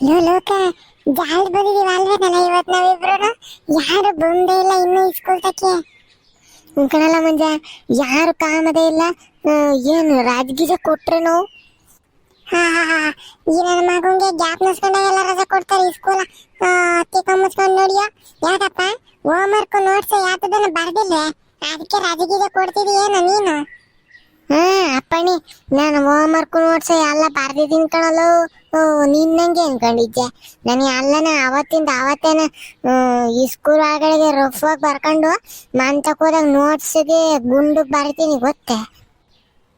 Low, ಲೋಕ ಜಾಲ್ ಬಂದಿದೀವಿ ಅಲ್ವೇನಲ್ಲ ಇವತ್ತು ನಾವಿಬ್ರು ಯಾರು ಬಂದೇ ಇಲ್ಲ ಇನ್ನೂ ಸ್ಕೂಲ್ ತಕ್ಕೆ? ಕಣಲ್ಲ ಮಂಜ, ಯಾರು ಕಾಮದೇ ಇಲ್ಲ? ಏನು ರಾಜಗೀರ ಕೊಟ್ರೇನು ಹಾ ಹಾ ಹಾ ಈ ನನ್ನ ಮಗಂಗೆ ಗ್ಯಾಪ್ ನಿಸ್ಕೊಂಡಾಗೆಲ್ಲ ರಜೆ ಕೊಡ್ತಾರೆ ಸ್ಕೂಲ ತಿಕ್ಕ ಮುಚ್ಕೊಂಡು ನೋಡಿಯೋ. ಯಾಕಪ್ಪ? ಹೋಮ್ ವರ್ಕ್ ನೋಟ್ಸ್ ಯಾತದನ್ನ ಬರ್ದಿಲ್ವೇ? ಅದಕ್ಕೆ ರಾಜಗೀಜ ಕೊಡ್ತಿದಿ ಏನೋ ನೀನು? ಹಾ ಅಪ್ಪಣಿ. ನಾನು ಹೋಮ್ ವರ್ಕ್ ನೋಟ್ಸ್ ಎಲ್ಲ ಬರ್ದಿದ್ದೀನಿ ಓ ನಿನ್ನಂಗೆ ಅನ್ಕೊಂಡಿದ್ದೆ ನನಗೆ ಅಲ್ಲನ ಅವತ್ತಿಂದ ಅವತ್ತೇನ ಈ ಸ್ಕೂಲ್ ಆಗಳಿಗೆ ರಫ್ ಆಗಿ ಬರ್ಕೊಂಡು ಮಂತಕ್ಕೆ ಹೋದಾಗ ನೋಟ್ಸ್ಗೆ ಗುಂಡು ಬರಿತೀನಿ ಗೊತ್ತೇ?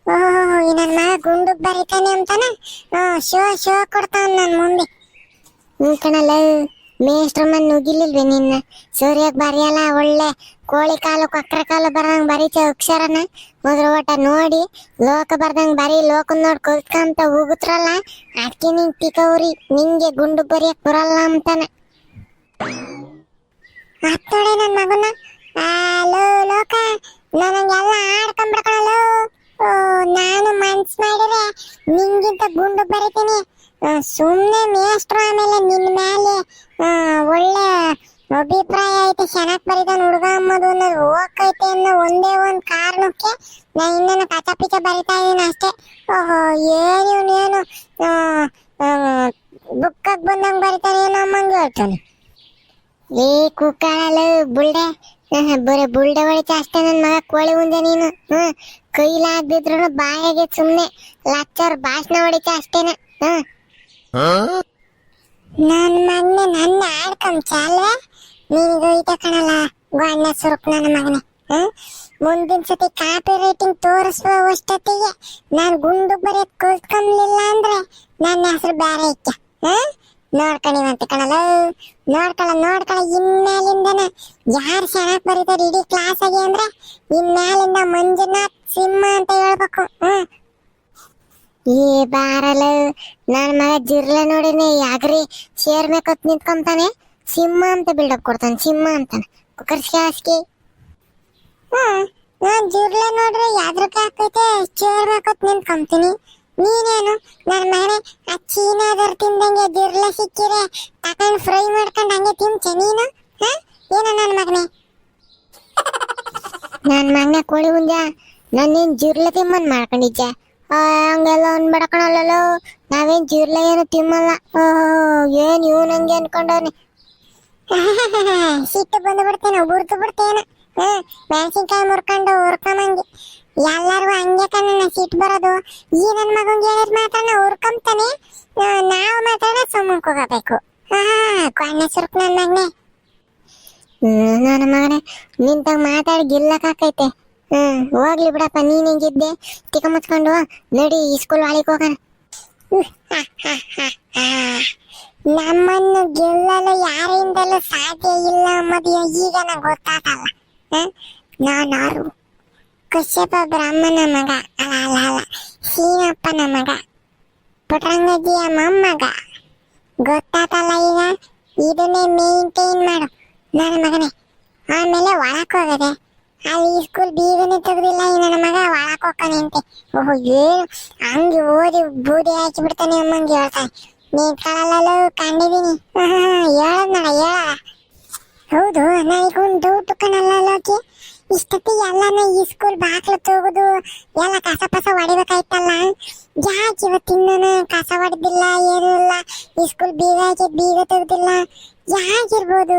ಓಹ್ ಈ ನನ್ನ ಮಗ ಗುಂಡು ಬರಿತಾನೆ ಅಂತಾನ? ಶೋ ಶೋ ಕೊಡ್ತಾನ ನನ್ನ ಮುಂದೆ. ಹ್ಞೂ ಕಣಲ್ಲ, ಮೇಷ್ಟ್ರ ಮನ್ ನುಗಿಲಿಲ್ವೇ ನಿನ್ನ? ಸೂರ್ಯಕ್ಕೆ ಬರೆಯಲ್ಲ ಒಳ್ಳೆ ಕೋಳಿ ಕಾಲು ಕೊಕ್ರ ಕಾಲು ಬರ್ದಂಗ್ ಬರೀ ಅಕ್ಷರನ ಮೊದ್ರ ಒಟ್ಟ ನೋಡಿ, ಲೋಕ ಬರ್ದಂಗ್ ಬರೀ ಲೋಕ ನೋಡ್ ಕುತ್ಕಂತ ಹೋಗುತ್ರಲ್ಲ ಅದಕ್ಕೆ ನಿಂಗೆ ತಿಕ್ಕವ್ರಿ, ನಿಂಗೆ ಗುಂಡು ಬರಿಯಕ್ ಬರಲ್ಲ ಅಂತಾನೆ. ಹತ್ತೋಡೆ ನನ್ನ ಮಗನ. ಲೋ, ಲೋಕ, ನನಗೆಲ್ಲ ಓ, ನಾನು ಮನ್ಸ್ ಮಾಡಿದ್ರೆ ನಿಂಗಿಂತ ಗುಂಡು ಬರಿತೀನಿ. ಸುಮ್ಮನೆ ಮೇಷ್ಟ್ರು ಆಮೇಲೆ ನಿನ್ನ ಮೇಲೆ ಒಳ್ಳೆ ಅಭಿಪ್ರಾಯ ಐತೆ ಚೆನ್ನಾಗಿ ಬರಿತಾನ ಹುಡುಗ ಅಮ್ಮದು ಅನ್ನೋದು ಹೋಗೈತೆ ಅನ್ನೋ ಒಂದೇ ಒಂದು ಕಾರಣಕ್ಕೆ ನಾ ಇನ್ನೇನು ಕಚ ಪಿಚ ಬರಿತಾ ಇದೀನಿ ಅಷ್ಟೇ. ಓಹೋ ಏನು ಇವನೇನು ಬುಕ್ಕಕ್ಕೆ ಬಂದಂಗೆ ಬರಿತಾನೆ ಏನೋ ಅಮ್ಮಂಗೆ ಹೇಳ್ತಾನೆ. ಏ ಕುಕ್ಕಾಳಲು ಬುಲ್ಡೆ. ಬರ ಬುಲ್ಡೆ ಹೊಳಿತ ಅಷ್ಟೇ ನನ್ನ ಮಗ ಕೋಳಿ ಮುಂದೆ ನೀನು. ಹ್ಞೂ ಕೈಲಾಗ್ದಿದ್ರು ಬಾಯಾಗೆ ಸುಮ್ಮನೆ ಲಚ್ಚರ್ ಭಾಷಣ ಹೊಡಿತ ಅಷ್ಟೇನ. ಹ್ಞೂ ನನ್ನ ಮನ್ನೆ ನನ್ನ ಆಡ್ಕೊಂಡ್ ನಿನಗೆ ಹೋಯ್ತ ಕಣಲ್ಲ ಗೋಣ್ಣ ಸುರುಕ್ ನನ್ನ ಮಗನೆ ಮುಂದಿನ ಸತಿ ಕಾಪಿ ರೈಟಿಂಗ್ ತೋರಿಸುವ ಅಷ್ಟೊತ್ತಿಗೆ ನಾನ್ ಗುಂಡು ಬರೆಯಕ್ ಕಲ್ತ್ಕೊಂಡ್ಲಿಲ್ಲ ಅಂದ್ರೆ ನನ್ನ ಹೆಸರು ಬೇರೆ ಹ್ಮ್ ನೋಡ್ಕೊಂಡಿವಂತೆ ಕಣಲ್ಲ ನೋಡ್ಕೊಳ ನೋಡ್ಕೊಳ ಇನ್ಮೇಲಿಂದನ ಯಾರು ಚೆನ್ನಾಗಿ ಬರೀತಾರೆ ಇಡೀ ಆಗಿ ಅಂದ್ರೆ ಇನ್ಮೇಲಿಂದ ಮಂಜುನಾಥ್ ಸಿಂಹ ಅಂತ ಹೇಳ್ಬೇಕು ಹ್ಮ್ ಈ ಬಾರಲ್ಲ ನನ್ನ ಮಗ ಜಿರ್ಲೆ ನೋಡಿನಿ ಯಾಗ್ರಿ ಶೇರ್ ಮೇಕತ್ ನಿಂತ್ಕೊಂತಾನೆ. ಸಿಂಹ ಅಂತ ಬಿಲ್ಡಪ್ ಕೊಡ್ತಾನೆ, ಸಿಂಹ ಅಂತಾನೆ. ಕುಕ್ಕರ್ಸ್ಗೆ ಹಾಸ್ಕಿ ಹ್ಮ್, ನಾನ್ ಜುರ್ಲೆ ನೋಡ್ರೆ ಯಾವ್ದ್ರಕ್ಕೆ ಹಾಕೈತೆ ಚೇರ್ ಹಾಕೋತ್ ನಿಂತ್ಕೊಂತೀನಿ ನೀನೇನು? ನನ್ನ ಮನೆ ಆ ಚೀನಾದವ್ರು ತಿಂದಂಗೆ ಜುರ್ಲೆ ಸಿಕ್ಕಿರೆ ತಕೊಂಡ್ ಫ್ರೈ ಮಾಡ್ಕೊಂಡು ಹಂಗೆ ತಿಂಚೆ ನೀನು? ಹ? ಏನ ನನ್ನ ಮಗನೇ? ನನ್ನ ಮಗನೇ ಕೋಳಿ ಹುಂಜ ನನ್ನೇನ್ ಜುರ್ಲೆ ತಿಮ್ಮನ್ ಮಾಡ್ಕೊಂಡಿದ್ದೆ ಹಂಗೆಲ್ಲ ಅನ್ಬೇಡ ಕಣಲ್ಲ ನಾವೇನ್ ಜಿರ್ಲೆ ಏನು ತಿಮ್ಮಲ್ಲ. ಓ ಏನ್ ಇವ್ನು ಹಂಗೆ ಅನ್ಕೊಂಡವ್ನಿ? ಸಿಟ್ಟು ಬಂದು ಬಿಡ್ತೇನೆ ಉರ್ದು ಬಿಡ್ತೇನೆ. ಹ್ಮ್ ಮೆಣಸಿನ್ಕಾಯಿ ಮುರ್ಕೊಂಡು ಉರ್ಕೊಂಬಂಗಿ ಎಲ್ಲಾರ್ಗು ಹಂಗೆ ಕಣ್ಣ ಸಿಟ್ಟು ಬರೋದು. ಈ ನನ್ನ ಮಗಂಗೆ ಹೇಳಿದ್ ಮಾತ್ರ ನಾ ಉರ್ಕೊಂತಾನೆ ನಾವು ಮಾತ್ರ ಸುಮ್ಮನೆ ಹೋಗಬೇಕು. ಹಾ, ಕೊಣ್ಣ ಸುರ್ಕ್ ನನ್ ಮಗನೇ. ನನ್ನ ಮಗನೇ, ನಿಂತಾಗ ಮಾತಾಡಿ ಗಿಲ್ಲಕ್ಕಾಕೈತೆ ಹ್ಮ್, ಹೋಗ್ಲಿ ಬಿಡಪ್ಪ, ನೀನ್ ಹೆಂಗಿದ್ದೆ? ತಿಕ್ಕ ಮುಚ್ಕೊಂಡು ನಡಿ, ಈ ಸ್ಕೂಲ್ ಒಳಗೆ ಹೋಗೋಣ. ನಮ್ಮನ್ನು ಗೆಲ್ಲಲು ಯಾರಿಂದಲೂ ಸಾಧ್ಯ ಇಲ್ಲ ಅನ್ನೋದು ಈಗ ನಂಗೆ ಗೊತ್ತಾಗಲ್ಲ. ನಾನಾರು ಕಶ್ಯಪ ಬ್ರಾಹ್ಮಣ ಮಗ. ಅಲ್ಲ ಅಲ್ಲ ಅಲ್ಲ. ಸೀನಪ್ಪನ ಮಗ. ಪುಟ್ರಂಗಜಿಯ ಮೊಮ್ಮಗ. ಗೊತ್ತಾಗಲ್ಲ ಈಗ? ಇದನ್ನೇ ಮೇಂಟೈನ್ ಮಾಡು. ನನ್ನ ಮಗನೇ. ಆಮೇಲೆ ಒಳಕ್ ಹೋಗದೆ. ಅಲ್ಲಿ ಸ್ಕೂಲ್ ಬೀಗನೆ ತೆಗೆದಿಲ್ಲ, ಈ ನನ್ನ ಮಗ ಒಳಕ್ ಹೋಗ್ತಾನೆ ಅಂತೆ. ಓಹೋ, ಏನು? ಹಂಗೆ ಓದಿ ಬೂದಿ ಹಾಕಿ ಬಿಡ್ತಾನೆ ಅಮ್ಮಂಗೆ ಹೇಳ್ತಾನೆ. ನೀನ್ ಕಳಲಲ್ಲೂ ಕಂಡಿದೀನಿ ಹೇಳದ್ನಡ ಹೇಳ. ಹೌದು ನನಗೊಂದು ಡೌಟ್ ಕಣಲ್ಲ ಲೋಕಿ ಇಷ್ಟೊತ್ತಿಗೆ ಎಲ್ಲಾನ ಈ ಸ್ಕೂಲ್ ಬಾಕ್ಲು ತೋಗುದು ಎಲ್ಲ ಕಸ ಪಸ ಹೊಡಿಬೇಕಾಯ್ತಲ್ಲ. ಯಾಕೆ ಇವತ್ತಿನ ಕಸ ಹೊಡೆದಿಲ್ಲ, ಏನೂ ಇಲ್ಲ. ಈ ಸ್ಕೂಲ್ ಬೀಗ ಹಾಕಿ ಬೀಗ ತೆಗ್ದಿಲ್ಲ. ಯಾಕಿರ್ಬೋದು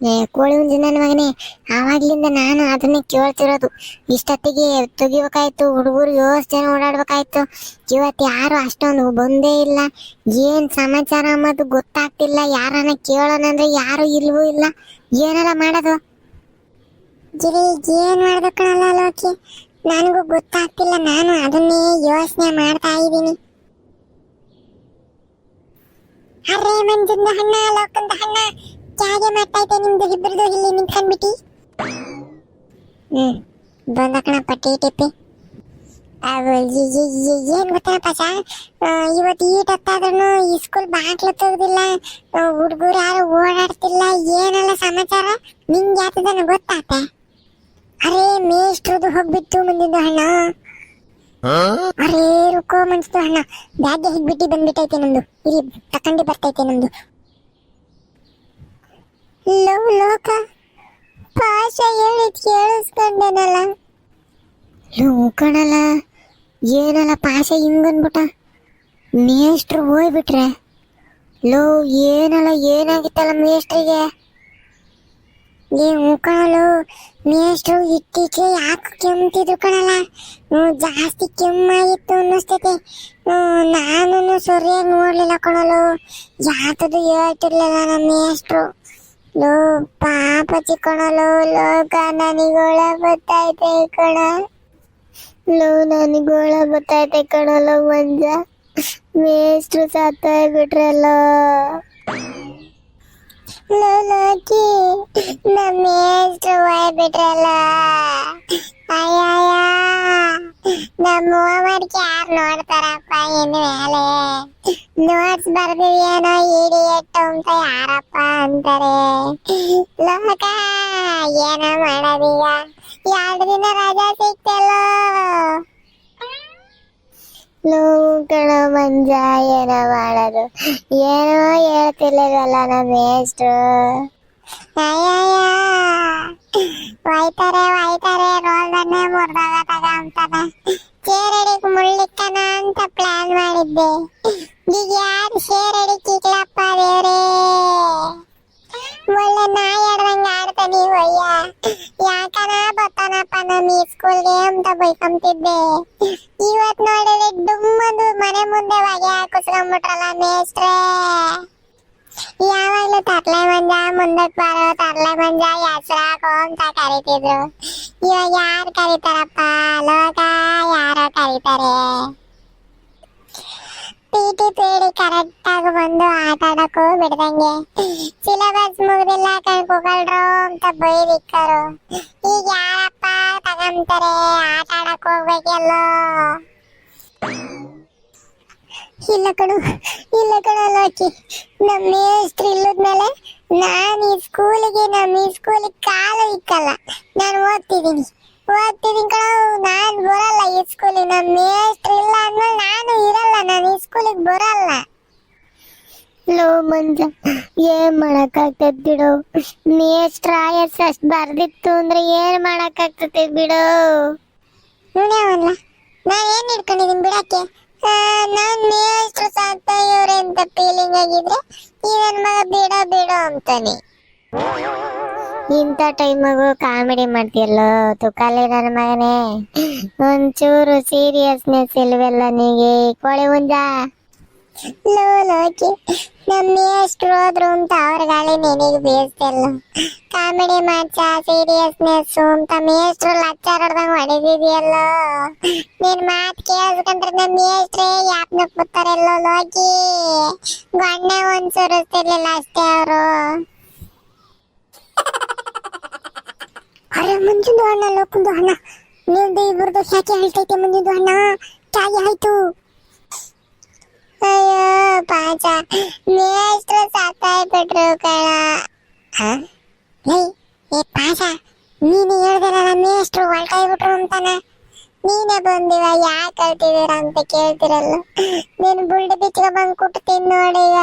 ಕೋಳಿ ಮಗನೇ, ಆವಾಗ್ಲಿಂದ ನಾನು ಅದನ್ನೇ ಕೇಳ್ತಿರೋದು. ಇಷ್ಟೊತ್ತಿಗೆ ತೆಗಿಬೇಕಾಯ್ತು, ಹುಡುಗರು ಜನ ಓಡಾಡ್ಬೇಕಾಯ್ತು. ಇವತ್ತು ಯಾರು ಅಷ್ಟೊಂದು ಬಂದೇ ಇಲ್ಲ. ಏನ್ ಸಮಾಚಾರ ಅನ್ನೋದು ಗೊತ್ತಾಗ್ತಿಲ್ಲ. ಯಾರನ್ನ ಕೇಳೋಣ ಅಂದ್ರೆ ಯಾರು ಇಲ್ವೂ ಇಲ್ಲ. ಏನಾರ ಮಾಡೋದು? ಗಿರಿ, ಏನ್ ಮಾಡ್ಬೇಕಲ್ಲ ಲೋಕಿ? ನನಗೂ ಗೊತ್ತಾಗ್ತಿಲ್ಲ. ನಾನು ಅದನ್ನೇ ಯೋಚನೆ ಮಾಡ್ತಾ ಇದ್ದೀನಿ. ಅರೆ ಮಂಜಿಂದ ಹಣ್ಣ ಲೋಕಂದ ಹಣ್ಣ ಚಾಗೆ ಮಾಡ್ತೈತೆ ನಿಮ್ದು ಇಬ್ಬರದು ಇಲ್ಲಿ ನಿಂತ್ಕೊಂಡ್ಬಿಟ್ಟಿ. ಹ್ಮ್, ಬಂದ ಕಣ ಪಟ್ಟಿ ಟಿಪ್ಪಿ ಏನ್ ಗೊತ್ತೇನಪ್ಪ ಸಾ ಇವತ್ತು ಈಟ್ ಹತ್ತಾದ್ರೂ ಈ ಸ್ಕೂಲ್ ಬಾಟ್ಲು ತೆಗ್ದಿಲ್ಲ ಹುಡುಗರು ಯಾರು ಓಡಾಡ್ತಿಲ್ಲ, ಏನೆಲ್ಲ ಸಮಾಚಾರ? ನಿಂಗೆ ಯಾತದನ್ನು ಗೊತ್ತಾತೆ? ಅರೇ, ಮೇಷ್ಟ್ರದು ಹೋಗ್ಬಿಟ್ಟು ಮುಂದಿದ್ದು ಹಣ್ಣ ಅರೇ, ರುಕೋ ಮನ್ಸ್ದು ಹಣ್ಣ ಬ್ಯಾಗ್ಗೆ ಹಿಗ್ಬಿಟ್ಟು ಬಂದ್ಬಿಟ್ಟೈತೆ ನಮ್ದು. ಇಲ್ಲಿ ತಕೊಂಡಿ ಬರ್ತೈತೆ ನಮ್ದು. ಲೋ ಲೋಕ. ಪಾಶ ಹೇಳಿದ್ ಕೇಳಿಸ್ಕೊಂಡೇನಲ್ಲ. ಲೋ ಕಣಲ್ಲ, ಏನಲ್ಲ ಪಾಶ ಹಿಂಗನ್ಬಿಟ್ಟ. ಮೇಷ್ಟ್ರು ಹೋಗ್ಬಿಟ್ರೆ ಲೋ ಏನಲ್ಲ ಏನಾಗಿತ್ತಲ್ಲ ಮೇಷ್ಟ್ರಿಗೆ. ಏ ಕಣಲು ಮೇಷ್ಟ್ರು ಇಟ್ಟಿಗೆ ಯಾಕೆ ಕೆಮ್ತಿದ್ರು ಕಣಲ್ಲ. ಜಾಸ್ತಿ ಕೆಮ್ಮಾಗಿತ್ತು ಅನ್ನಿಸ್ತೈತೆ. ನಾನು ಸರಿಯಾಗಿ ನೋಡ್ಲಿಲ್ಲ ಕಣಲು ಯಾತದು ಹೇಳ್ತಿರ್ಲಿಲ್ಲ ನಮ್ಮ ಮೇಷ್ಟ್ರು. ಲೋ ಪಾಪ ಚಿಕ್ಕಣಲು ಲೋಕ ನನಗೋಳ ಬತ್ತೈತೆ ಕಣ ಲೋ ನನಗೋಳ ಬತ್ತೈತೆ ಕಣಲು ಮಂಜ ಮೇಷ್ಟ್ರು ಸತ್ತೋಗ್ಬಿಟ್ರಲ್ಲ ಲೋಕಿ ನಮ್ಮ ಮೇಷ್ಟ್ರು ಹೋಗ್ಬಿಟ್ರಲ್ಲ ಅಯ್ಯಯ್ಯ ನಮ್ಮ ಹೋಮ್ವರ್ಕ್ ಯಾರು ನೋಡ್ತಾರಪ್ಪ ಇನ್ನು ಮೇಲೆ ನೋಟ್ಸ್ ಬರ್ದಿದ್ಯೇನೋ ಇಡಿಯಟ್ಟು ಅಂತ ಯಾರಪ್ಪ ಅಂತಾರೆ? ಲೋಕ ಏನೋ ಮಾಡೋದೀಗ. ಎರಡು ದಿನ ರಜಾ ಸಿಕ್ತಲ್ಲೋ? ನೋವು ಕಣ ಮಂಜ ಏನೋ ಮಾಡೋದು. ಏನೋ ಹೇಳ್ತಿರ್ಲಿಲ್ಲ ನಮ್ಮ ಮೇಷ್ಟ್ರು. ಒಯ್ತಾರೆ ಒಯ್ತಾರೆ ರೋಲ್ದನ್ನೇ ಮುರ್ದಾಗ ತಗ ಅಂತಾನೆ ಚೇರಡಿಗೆ ಮುಳ್ಳಿಕ್ಕನ ಅಂತ ಪ್ಲಾನ್ ಮಾಡಿದ್ದೆ. ಈಗ ಯಾರು ಶೇರಡಿ ಕಿಕ್ಲಪ್ಪ ದೇವ್ರೇ. ಒಳ್ಳೆ ನಾಯಿ ಆಡ್ದಂಗ ಆಡ್ತ ನೀವು ಅಯ್ಯ. ಯಾಕನ ಬತ್ತಾನಪ್ಪ ನಾನು ಈ ಸ್ಕೂಲ್ಗೆ ಅಂತ ಬೈಕೊಂತಿದ್ದೆ. ಇವತ್ ನೋಡಿದ್ರೆ ಡುಮ್ಮದು ಮನೆ ಮುಂದೆ ಹೊಗೆ ಹಾಕಿಸ್ಕೊಂಡ್ಬಿಟ್ರಲ್ಲ ಮೇಸ್ಟ್ರೇ ಯಾವಾಗ್ಲೂ ತರ್ಲೆ ಮಂಜ ಮುಂದಕ್ ಬರೋ, ತರ್ಲೆ ಮಂಜ ಹೆಸ್ರಾಕೋ ಅಂತ ಕರಿತಿದ್ರು. ಇವಾಗ ಯಾರು ಕರೀತಾರಪ್ಪ? ಲೋಕ ಯಾರೋ ಕರೀತಾರೆ. ಪಿಟಿ ಪೀಡಿ ಕರೆಕ್ಟ್ ಆಗಿ ಬಂದು ಆಟ ಆಡಕ್ಕೂ ಬಿಡ್ದಂಗೆ. ಸಿಲೆಬಸ್ ಮುಗ್ದಿಲ್ಲ ಕಣ್ಕೊಗಲ್ರು ಅಂತ ಬೈದಿಕ್ಕರು. ಈಗ ಯಾರಪ್ಪ ತಗೊಂತಾರೆ ಆಟ ಆಡಕ್ ಹೋಗ್ಬೇಕೆಲ್ಲೋ? ಇಲ್ಲ ಕಣು, ಇಲ್ಲ ಕಣ ಲೋಕಿ. ನಮ್ಮ ಮೇಸ್ಟ್ರು ಇಲ್ಲದ್ಮೇಲೆ ನಾನು ಈ ಸ್ಕೂಲಿಗೆ ನಮ್ಮ ಈ ಸ್ಕೂಲಿಗೆ ಕಾಲು ಇಕ್ಕಲ್ಲ. ನಾನು ಓದ್ತಿದ್ದೀನಿ. ಓದ್ತಿದ್ದೀನಿ ಕಣ, ನಾನು ಬರಲ್ಲ ಈ ಸ್ಕೂಲಿಗೆ. ನಮ್ಮ ಮೇಸ್ಟ್ರು ಬರಲ್ಲ. ಲೋ ಮಂಜ ಏನ್ ಮಾಡಕ್ಕಾಗ್ತದ ಬಿಡು. ನೀ ಎಷ್ಟ್ ರಾಯಸ್ ಅಷ್ಟ್ ಬರ್ದಿತ್ತು ಅಂದ್ರೆ ಏನ್ ಮಾಡಕ್ಕಾಗ್ತದೆ ಬಿಡು. ನೋಡ್ಯಾವಲ್ಲ ನಾನ್ ಏನ್ ಹಿಡ್ಕೊಂಡಿದೀನಿ ಬಿಡಕ್ಕೆ? ಆ, ನಾನ್ ಮೇಷ್ಟ್ರು ಸಾಕ್ತಾ ಇವ್ರೆ ಅಂತ ಫೀಲಿಂಗ್ ಆಗಿದ್ರೆ ಈ ನನ್ ಮಗ ಬಿಡೋ ಬಿಡೋ ಅಂತಾನೆ. ಇಂಥ ಟೈಮಗು ಕಾಮಿಡಿ ಮಾಡ್ತೀಯಲ್ಲೋ ತುಕಾಲಿ ನನ್ನ ಮಗನೇ. ಒಂಚೂರು ಸೀರಿಯಸ್ನೆಸ್ ಇಲ್ವೆಲ್ಲ ನೀಗೆ ಕೋಳಿ ಹುಂಜ ಲೋಕಿ ನಮ್ಮ ಮೇಷ್ಟ್ರು ಹೋದ್ರು ಅಂತ ಅವ್ರ ಗಾಳಿ ನಿನಗೆ ಬೀಸ್ತಿಲ್ಲ ಕಾಮಿಡಿ ಮಾಡ್ಸ ಸೀರಿಯಸ್ನೆಸ್ ಅಂತ ಮೇಷ್ಟ್ರು ಲಚ್ಚಾರ್ ಹೊಡೆದಂಗ ಹೊಡೆದಿದೆಯಲ್ಲ. ನಿನ್ ಮಾತು ಕೇಳಿಸ್ಕೊಂಡ್ರೆ ನಮ್ಮ ಮೇಷ್ಟ್ರೇ ಯಾಪ್ನ ಕೂತಾರೆಲ್ಲೋ ಲೋಕಿ. ಗಣ್ಣೆ ಒಂದ್ ಸುರಿಸ್ತಿರ್ಲಿಲ್ಲ ಅಷ್ಟೇ ಅವರು. ಅರೆ ಮುಂಚಿಂದು ಅಣ್ಣ ಲೋಕಂದು ಅಣ್ಣ. ನಿಮ್ದು ಇಬ್ಬರದು ಯಾಕೆ ಹೇಳ್ತೈತೆ ಮುಂಜುಂದು ಅಣ್ಣ. ಚಾಗಿ ಆಯ್ತು. ಪಾಚ. ಮೇಷ್ಟ್ರು ಸತ್ತಾಯ್ಬಿಟ್ರು ಕಣ. ಹ? ಲೇ ಏ ಪಾಚ ನೀನು ಹೇಳ್ದಲ್ಲ ಮೇಷ್ಟ್ರು ಹೊರಟಾಯ್ಬಿಟ್ರು ಅಂತಾನೆ. ನೀನೇ ಬಂದಿವ ಯಾಕೆ ಹೇಳ್ತಿದ್ದೀರ ಅಂತ ಕೇಳ್ತಿರಲ್ಲ. ನೀನು ಬುಲ್ಡ್ ಬಿಚ್ಕ ಬಂದು ಕುಟ್ತೀನಿ ನೋಡಿಗ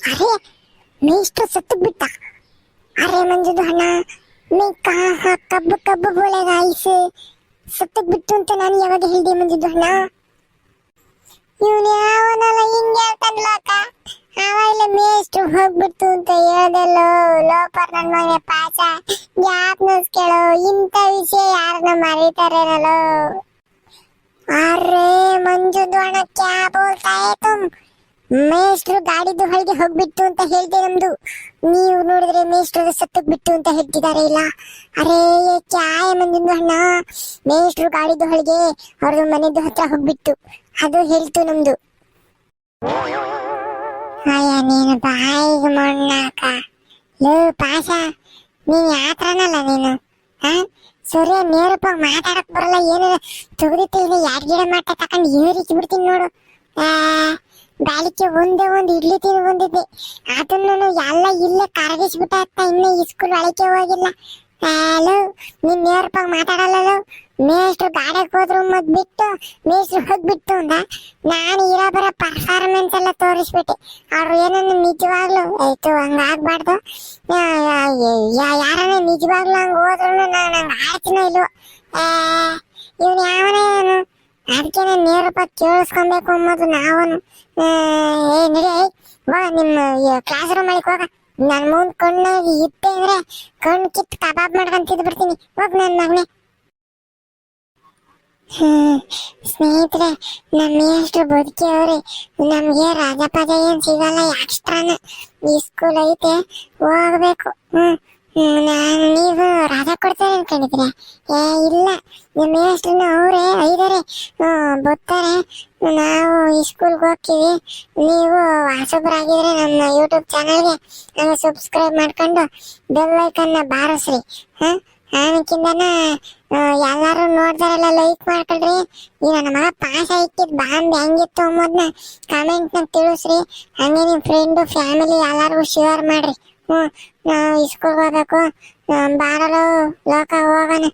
ಅರೆ ಮೇಷ್ಟ್ರು ಸತ್ತು ಬಿಟ್ಟ. ಅರೆ ಮಂಜುದು ಹಣ ನೀ ಕಾ ಕಬ್ಬು ಕಬ್ಬು ಬೋಳೆಗ ಐಸು ಸತ್ತು ಬಿಟ್ಟು ಅಂತ ನಾನು ಯಾವಾಗ ಹೇಳಿದೆ ಮಂಜುದು ಅಣ್ಣ? ಇವನು ಯಾವನಲ್ಲ ಹಿಂಗೆ ಹೇಳ್ತಾನಲ್ಲಕ್ಕ ಆವಾಗಲೇ ಮೇಷ್ಟು ಹೋಗ್ಬಿಡ್ತು ಅಂತ ಹೇಳ್ದಲ್ಲೋ, ಲೋಪರ್ ನನ್ನ ಮನೆ ಪಾಚ. ಜ್ಞಾಪನಸ್ ಕೇಳೋ, ಇಂಥ ವಿಷಯ ಯಾರನ್ನ ಮರೀತಾರೇನಲ್ಲೋ. ಅರೆ ಮಂಜುದ್ವಾಣ ಅಣ್ಣ ಕ್ಯಾ ಬೋಲ್ತಾ ತುಮ್ ಮೇಷ್ಟ್ರು ಗಾಡಿದು ಹೊಳಿಗೆ ಹೋಗ್ಬಿಟ್ಟು ಅಂತ ಹೇಳ್ದೆ ನಮ್ದು. ನೀವು ನೋಡಿದ್ರೆ ಮೇಷ್ಟ್ರು ಸತ್ತಕ್ ಬಿಟ್ಟು ಅಂತ ಹೇಳ್ತಿದ್ದಾರೆ ಇಲ್ಲ? ಅರೇ ಕ್ಯಾಯ ಮಂಜುಂದು ಅಣ್ಣ. ಮೇಷ್ಟ್ರು ಗಾಡಿದು ಹೊಳಿಗೆ, ಅವ್ರದ್ದು ಮನೆದು ಹತ್ರ ಹೋಗ್ಬಿಟ್ಟು ಅದು ಹೇಳ್ತು ನಮ್ದು. ಅಯ್ಯ, ನೀನು ಬಾಯಿಗೆ ಮಣ್ಣಾಕ. ಲೋ ಪಾಶ ನೀನ್ ಯಾತ್ರನಲ್ಲ ನೀನು? ಹಾ ಸೂರ್ಯ ನೇರಪ್ಪ ಮಾತಾಡಕ್ ಬರಲ್ಲ ಏನು ತೆಗೆದಿತ್ತು ಇಲ್ಲಿ ಯಾರ್ ಗಿಡ ಮಾಟ ತಕೊಂಡು ಏರಿಸಿ ಬಿಡ್ತೀನಿ ನೋಡು. ಆ, ಬಾಳಿಕೆ ಒಂದೇ ಒಂದು ಇಡ್ಲಿ ತಿಂದು ಬಂದಿದ್ದೆ. ಅದನ್ನು ಎಲ್ಲ ಇಲ್ಲೇ ಕರಗಿಸ್ಬಿಟ್ಟ ಇನ್ನ ಈ ಸ್ಕೂಲ್ ಒಳಕ್ಕೆ ಹೋಗಿಲ್ಲ. ಹಲೋ ನೀನ್ ನೇರಪ್ಪ ಮಾತಾಡಲ್ಲ ಮೇಷ್ಟ್ರು ಗಾಡಿಗೆ ಹೋದ್ರು ಮತ್ತೆ ಬಿಟ್ಟು ಮೇಷ್ಟ್ರು ಹೋಗ್ಬಿಟ್ಟು ಅಂದ, ನಾನು ಇರೋ ಬರೋ ಪರ್ಫಾರ್ಮೆನ್ಸ್ ಎಲ್ಲ ತೋರಿಸ್ಬಿಟ್ಟೆ. ಅವ್ರು ಏನನ್ನ ನಿಜವಾಗ್ಲು, ಆಯ್ತು, ಹಂಗ ಆಗ್ಬಾರ್ದು. ಯಾರನ್ನ ನಿಜವಾಗ್ಲು ಹಂಗ ಹೋದ್ರು ನಾನು ಹಂಗ ಆಡ್ತೀನೋ ಇಲ್ಲ ಇವನು ಯಾವನೇ ಏನು ಅದಕ್ಕೆ ನಾನು ನೇರಪ್ಪ ಕೇಳಿಸ್ಕೊಬೇಕು ಅನ್ನೋದು ನಾವನು. ಏ ನಡಿ ಬಾ, ನಿಮ್ಮ ಕ್ಲಾಸ್ ರೂಮ್ ಅಲ್ಲಿ ಹೋಗ. ನನ್ನ ಮುಂದೆ ಕಣ್ಣಾಗಿ ಇಟ್ಟೆ ಅಂದ್ರೆ ಕಣ್ಣು ಕಿತ್ತು ಕಬಾಬ್ ಮಾಡ್ಕೊಂಡ್ ತಿಂದು ಬಿಡ್ತೀನಿ ಹೋಗ್ ನನ್ನ ಮಗನೇ. ಹ್ಮ್. ಸ್ನೇಹಿತರೆ ನಮ್ಮ ಎಷ್ಟು ಬದುಕಿಯವ್ರಿ, ನಮಗೆ ರಾಜಪಾದ ಏನ್ ಸಿಗಲ್ಲ ಎಕ್ಸ್ಟ್ರಾನ ಈ ಸ್ಕೂಲ್ ಐತೆ, ಹೋಗ್ಬೇಕು. ನಾನು ನೀವು ರಾಜ ಕೊಡ್ತಾರೆ ಅನ್ಕೊಂಡಿದ್ರೆ ಏ, ಇಲ್ಲ. ನಿಮ್ಮ ಮೇಷ್ಟ್ರನ್ನ ಅವರೇ, ಐದಾರೆ. ಬರ್ತಾರೆ. ನಾವು ಈ ಸ್ಕೂಲ್ಗೆ ಹೋಗ್ತೀವಿ. ನೀವು ಆಗಿದ್ರೆ ನಮ್ಮ ಯೂಟ್ಯೂಬ್ ಚಾನಲ್ಗೆ ಸಬ್ಸ್ಕ್ರೈಬ್ ಮಾಡ್ಕೊಂಡು ಬೆಲ್ ಬಾರಿಸ್ರಿ. ಹಾ ಆನಕ್ಕಿಂದನ ಎಲ್ಲಾರು ನೋಡ್ತಾರಲ್ಲ ಲೈಕ್ ಮಾಡ್ಕೊಳ್ರಿ. ಈ ನನ್ನ ಮಗ ಪಾಸ್ ಇಕ್ಕಿದ್ ಬಾಂಬ್ ಹೆಂಗಿತ್ತು ಅನ್ನೋದನ್ನ ಕಾಮೆಂಟ್ನ ತಿಳಿಸ್ರಿ. ಹಂಗೆ ನಿಮ್ ಫ್ರೆಂಡು ಫ್ಯಾಮಿಲಿ ಎಲ್ಲಾರ್ಗು ಶೇರ್ ಮಾಡ್ರಿ. ಹ್ಞೂ ನಾವು ಸ್ಕೂಲ್ಗೆ ಹೋಗ್ಬೇಕು ಬಾರಲು ಲೋಕ ಹೋಗೋಣ.